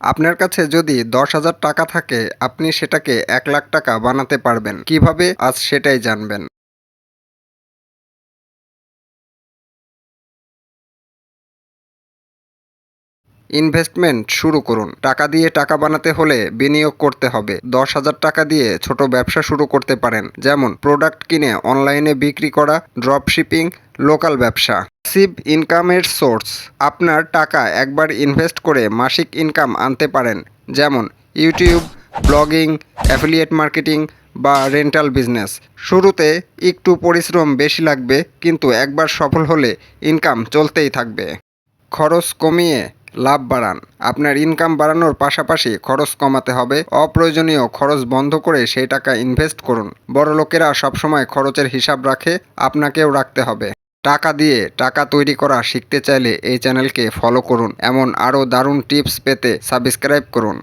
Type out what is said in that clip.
আপনার কাছে যদি দশ হাজার টাকা থাকে, আপনি সেটাকে এক লাখ টাকা বানাতে পারবেন। কীভাবে? আজ সেটাই জানবেন। ইনভেস্টমেন্ট শুরু করুন। টাকা দিয়ে টাকা বানাতে হলে বিনিয়োগ করতে হবে। দশ হাজার টাকা দিয়ে ছোট ব্যবসা শুরু করতে পারেন। যেমন, প্রোডাক্ট কিনে অনলাইনে বিক্রি করা ড্রপ শিপিং লোকাল ব্যবসা। সিভ ইনকামের সোর্স আপনার টাকা একবার ইনভেস্ট করে মাসিক ইনকাম আনতে পারেন। যেমন ইউটিউব ব্লগিং অ্যাফিলিয়েট মার্কেটিং বা রেন্টাল বিজনেস শুরুতে একটু পরিশ্রম বেশি লাগবে, কিন্তু একবার সফল হলে ইনকাম চলতেই থাকবে। খরচ কমিয়ে লাভ বাড়ান। আপনার ইনকাম বাড়ানোর পাশাপাশি খরচ কমাতে হবে। অপ্রয়োজনীয় খরচ বন্ধ করে সেই টাকা ইনভেস্ট করুন। বড় লোকেরা সবসময় খরচের হিসাব রাখে, আপনাকেও রাখতে হবে। টাকা দিয়ে টাকা তৈরি করা শিখতে চাইলে এই চ্যানেলকে ফলো করুন। এমন আরও দারুণ টিপস পেতে সাবস্ক্রাইব করুন।